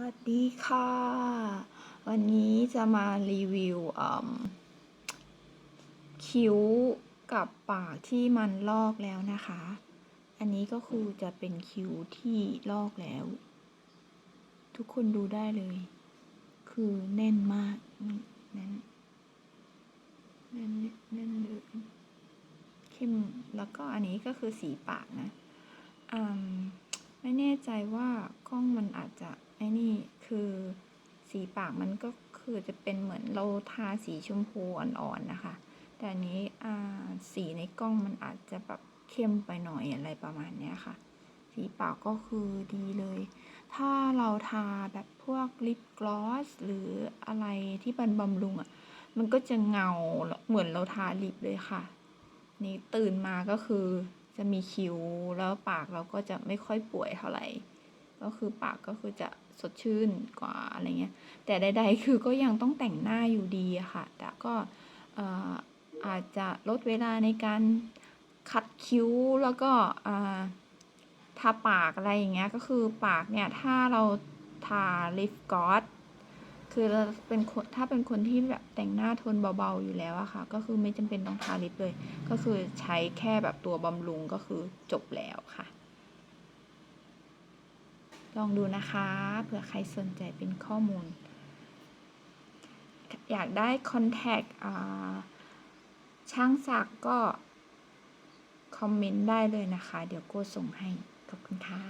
วัสดีค่ะ วันนี้จะมารีวิวคิ้วกับปากที่มันลอกแล้วนะคะ อันนี้ก็คือจะเป็นคิ้วที่ลอกแล้ว ทุกคนดูได้เลย คือแน่นมากแน่นแน่นแน่นเลยเข้มแล้วก็อันนี้ก็คือสีปากนะอืม ไม่แน่ใจว่ากล้องมันอาจจะไอ้นี่คือสีปากมันก็คือจะเป็นเหมือนเราทาสีชมพูอ่อนๆนะคะ แต่อันนี้อ่าสีในกล้องมันอาจจะแบบเข้มไปหน่อยอะไรประมาณเนี้ยค่ะ สีปากก็คือดีเลย ถ้าเราทาแบบพวกลิปกลอสหรืออะไรที่มันบำรุงอะ่ะ มันก็จะเงาเหมือนเราทาลิปเลยค่ะ นี่ตื่นมาก็คือ จะมีคิ้วแล้วปากเราก็จะไม่ค่อยป่วยเท่าไหร่ก็คือปากก็คือจะสดชื่นกว่าอะไรเงี้ย แต่ใด ๆ คือก็ยังต้องแต่งหน้าอยู่ดีค่ะ แต่ก็ออาจจะลดเวลาในการคัดคิ้วแล้วก็ทาปากอะไรอย่างเงี้ย ก็คือปากเนี่ย ถ้าเราทาลิปกลอส คือเป็นคนถ้าเป็นคนที่แบบแต่งหน้าโทนเบาๆอยู่แล้วอะค่ะ ก็คือไม่จำเป็นต้องทาลิปเลย ก็คือใช้แค่แบบตัวบำรุงก็คือจบแล้วค่ะ ลองดูนะคะเผื่อใครสนใจเป็นข้อมูล อยากได้คอนแทคช่างสักก็ คอมเมนต์ได้เลยนะคะ เดี๋ยวโก้ส่งให้ ขอบคุณค่ะ